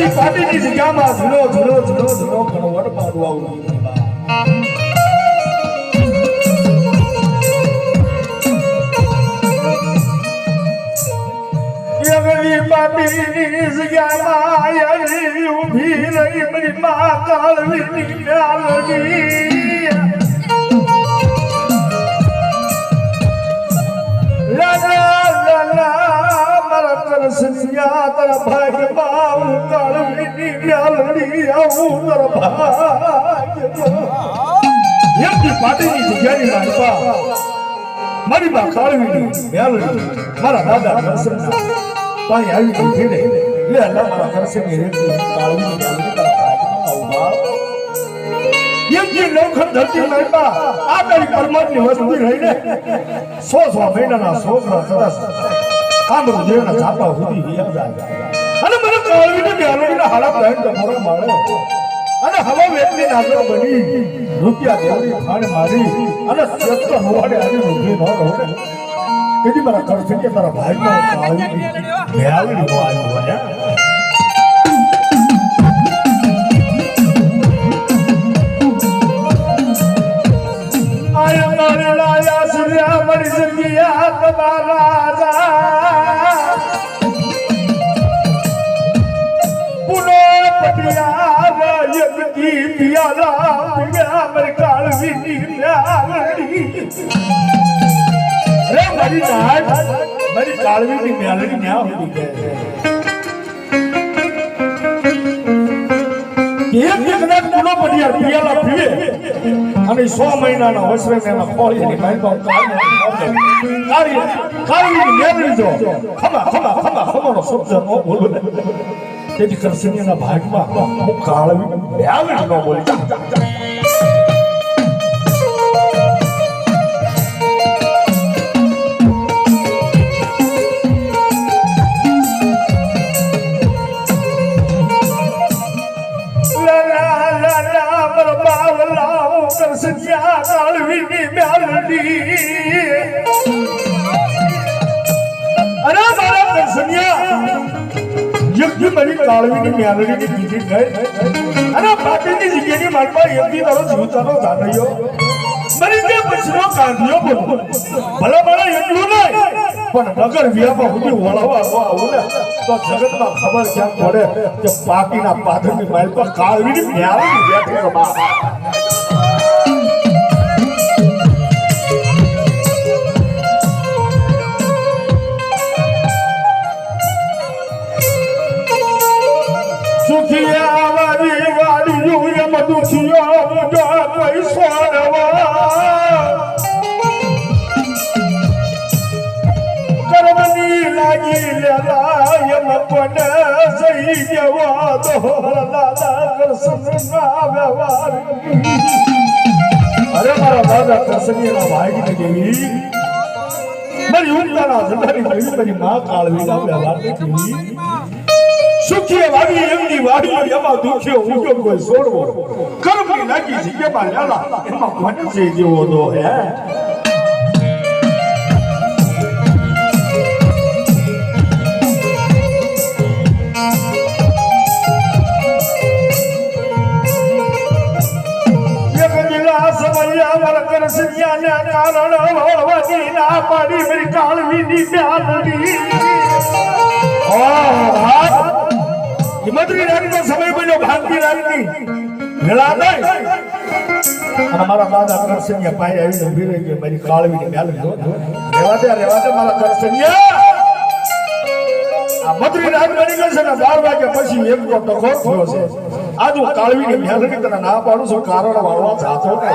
યજ્ઞ પાટીની જગ્યામાં ઝૂલો ઝૂલો ઝૂલો ઝૂલો કણવટ પાડવા ઊભી યજ્ઞ પાટીની જગ્યામાં યજ્ઞ ઊભી રહી, મારી મા કાળવીની આવું એમની પાટીની જગ્યાની મારપા મારી બા મ્યાલડી મારા દાદા કરસનના પાણી આવી ઉઠી રે લે અલ્લાહ મારા કરસની રેતી કાળવીની મ્યાલડી તારા ભાઈમાં આવું યજ્ઞ લોખંડ ધરતી મારપા આ તારી પરમાત્મની વસ્તુ સો સો મહિનાના છોકરા સરસ કામરૂ દેવના છાપા સુધી યાદ જાય કાળવીને બેલોડીના હાડા બહેન તમારો માળે અને હવા વેચની નાગર બની. રૂપિયા દેવડી ખાણ મારી. અને શ્રેષ્ઠ હવાડે આવી રૂપિયા ન રહો ને. તેથી મારા કરશે કે ભાઈ નો આવ્યો રે મારી નાટ મારી કાળવી ની મ્યાલડી ન્યા હોતી પિયાલા પીવે અને સો મહિનાના વસરે ખોળીની મારી કાળી કાળી મેળવી જો ખમા ખમા ખમા ખમાનો શબ્દ ન બોલું તેથી કરસનીના ભાગમાં હું કાળવી મેળવી ન બોલી કાંધિયો બોલ ભલે પણ નગર વ્યાપા સુધી વળવા આવું ને તો જગતમાં ખબર ક્યાં પડે કે માલ પર કાળવીની મેળવી બેઠી અરે મારા દાદા કરશની વાગી ગઈ મારી ઉમતાના જડાની ગઈ મારી માં કાળવી ના વ્યવહાર નથી સુખી વાગી એમની વાડી એમાં દુખ્યો ઉગ્યો કોઈ છોડવો કર્મની લાગી જગ્યામાં લેલા એમાં ભટશે જેવો દો હે કરસિયાને કારણ વળવાની ના પાડી મારી કાળવીની મ્યાલડી હિમત્રી રાણીનો સમય બન્યો ભારતી રાણીની નહીં અને મારા દાદા કરસનિયા પાય આવીને ઊભી રહી ગઈ. મારી જો રેવા દે રેવા દે મારા આ મધરી રાત બની ગઈ છે ને, બાર વાગ્યા પછી એક તો ટકો થયો છે. આજ હું કાળવીની મ્યાલની તને ના પાડું છું, કારણ વાળવા જાતો ને